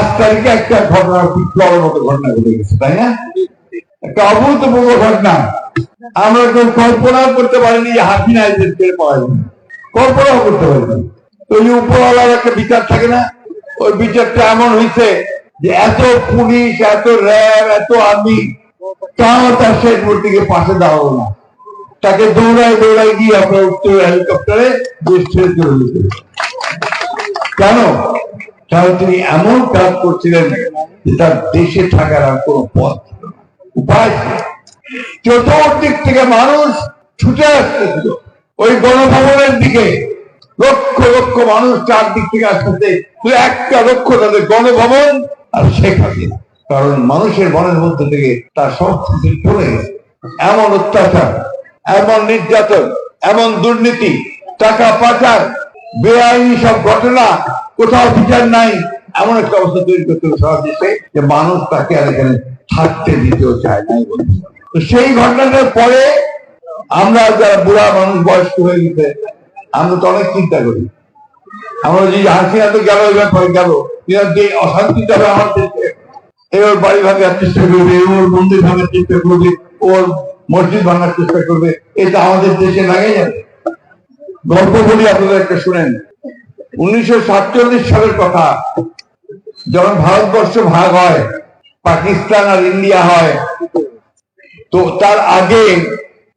পাঁচ তারিখে একটা ঘটনা, বিপ্লবের মতো ঘটনা ঘটে গেছে, তাই না? একটা অভূতপূর্ব ঘটনা। আমরা কেউ কল্পনা করতে পারিনি যে কল্পনাও করতে পারিনি। ওই উপরওয়ালার একটা বিচার থাকে না? ওই বিচারটা এমন হয়েছে যে এত পুলিশ, এত র্যাব, এত আর্মি তাও তার শেষ মূর্তিকে পাশে হলো না? তাকে দৌড়ায় দৌড়ায় গিয়ে আপনার উত্তর হেলিকপ্টারে দেশ ছেড়ে চলে কেন? কারণ তিনি এমন কাজ করছিলেন যে তার দেশে থাকার আর কোনো পথ ছিল না। উপায়। চতুর্দিক থেকে মানুষ ছুটে আসতেছিল ওই গণভবনের দিকে লক্ষ লক্ষ মানুষ চারদিক থেকে আসতেছে শুধু একটা লক্ষ্য তাদের গণভবন আর শেখ কারণ মানুষের মনের মধ্যে থেকে তার সংস্কৃতি চলে গেছে এমন অত্যাচার, এমন নির্যাতন, এমন দুর্নীতি, টাকা পাচার, বেআইনি সব ঘটনা কোথাও বিচার নাই, এমন একটা অবস্থা তৈরি করতে হবে সারা দেশে, যে মানুষ তাকে আর এখানে থাকতে দিতেও চায় নাই তো সেই ঘটনাটার পরে আমরা যারা বুড়া মানুষ, বয়স্ক হয়ে গেছে, আমরা তো অনেক চিন্তা করি। আমরা যে হাসিনা তো গেল, এবার গেল। যে অশান্তিটা হবে আমার দেশে, এবার বাড়ি ভাঙার চেষ্টা করবে ওর মন্দির ভাঙার চেষ্টা করবে ওর মসজিদ ভাঙার চেষ্টা করবে, এটা আমাদের দেশে লাগে যাবে গল্প বলি আপনাদের একটা শুনেন। উনিশশো সাতচল্লিশ সালের কথা, যখন ভারতবর্ষ ভাগ হয়, পাকিস্তান আর ইন্ডিয়া হয়, তো তার আগে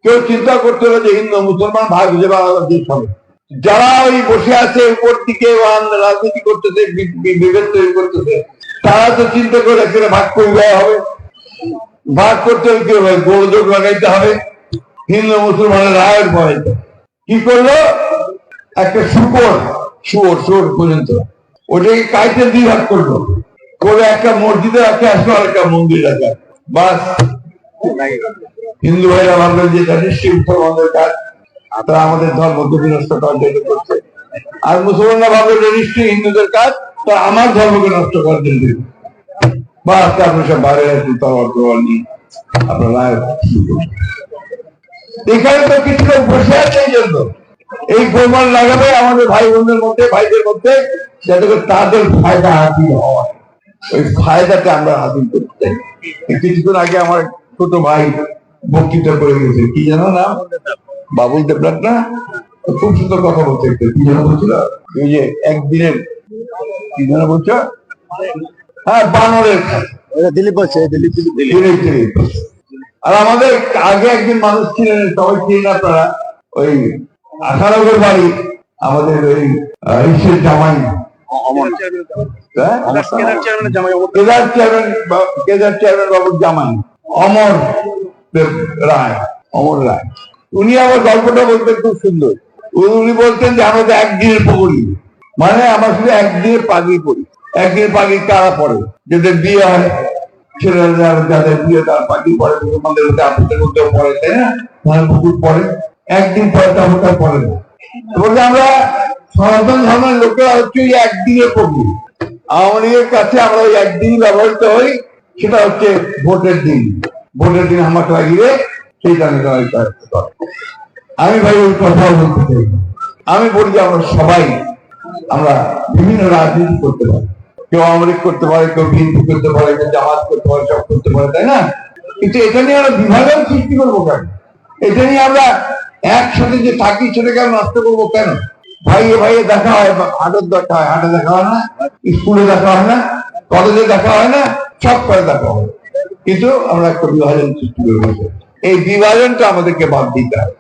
কেউ চিন্তা করতে হবে যে হিন্দু মুসলমান ভাগ হয়ে আলাদা হবে। যারা ওই বসে আছে উপর দিকে রাজনীতি করতেছে বিভেদ তৈরি করতেছে, তারা তো চিন্তা করে এখানে ভাগ করে হবে। ভাগ করতে হবে কি হবে? গোলযোগ লাগাইতে হবে। হিন্দু মুসলমানের রায়ের ভয়। কি করল? একটা শুকর শুয়োর শুয়োর পর্যন্ত। ওটাকে কাইতে ভাগ করল। করে একটা মসজিদে রাখে আসলো আর একটা মন্দির বাস। হিন্দু ভাইরা ভাবলেন যে এটা মুসলমানদের কাজ। তারা আমাদের বিনষ্ট করার জন্য করছে। আর মুসলমানরা ভাবলেন যে নিশ্চয়ই হিন্দুদের কাজ তা আমার ধর্মকে নষ্ট করার জন্য বা আপনার সব বাইরে এখানে তো কিছু লোক বসে আছে এই জন্য। এই গোলমাল লাগাবে আমাদের ভাই বোনদের মধ্যে ভাইদের মধ্যে যাতে করে তাদের ফায়দা হাসিল হয় ওই ফায়দাটা আমরা হাসিল করতে চাই। কিছুদিন আগে আমার ছোট ভাই বক্তৃতা করে গেছে। কি জানো না? বাবুল দেবনাথ না? খুব সুন্দর কথা বলতে কি যেন বলছিল? ওই যে একদিনের কি যেন বলছো? হ্যাঁ বানরের দিলীপ বলছে দিলীপ। দিলীপ দিলীপ। আর আমাদের আগে একদিন মানুষ ছিলেন সবাই ছিলেন আপনারা ওই আঠারোগের বাড়ি আমাদের ওই ইসের জামাই? কেদার চেয়ারম্যান কেদার চেয়ারম্যান বাবুর জামাই অমর রায় অমর রায়। উনি আমার গল্পটা বলতেন খুব সুন্দর। উনি বলতেন যে আমরা তো একদিনের পড়ি। মানে আমরা শুধু একদিনের পাগড়ি পড়ি। একদিনের পাগড়ি কারা পড়ে? যাদের বিয়ে হয় ছেলেরা যাদের বিয়ে তারা পাগড়ি পড়ে। মুসলমানদের মধ্যে আপনাদের মধ্যেও পড়ে তাই না? পুকুর পড়ে। একদিন তারপর তার পড়ে না। বলছে আমরা সনাতন ধর্মের লোকেরা হচ্ছে ওই একদিনের পড়ি আওয়ামী লীগের কাছে আমরা ওই একদিনই ব্যবহৃত হই, সেটা হচ্ছে ভোটের দিন। ভোটের দিন আমাকে লাগিয়ে সেই জানে আমি ভাই ওই কথা বলতে চাই আমি বলি যে আমরা সবাই আমরা বিভিন্ন রাজনীতি করতে পারি। কেউ আওয়ামী করতে পারে, কেউ বিএনপি করতে পারে, কেউ জামাত করতে পারে, সব করতে পারে, তাই না? কিন্তু এটা নিয়ে আমরা বিভাজন সৃষ্টি করব কেন? এটা নিয়ে আমরা একসাথে যে থাকি সেটাকে আমি নষ্ট করব কেন? ভাইয়ে ভাইয়ে দেখা হয়, হাটের দেখা হয়, হাটে দেখা হয় না, স্কুলে দেখা হয় না কলেজে দেখা হয় না, সব করে দেখা হয়। কিন্তু আমরা একটা বিভাজন সৃষ্টি করে এই বিভাজনটা আমাদেরকে বাদ দিতে হবে।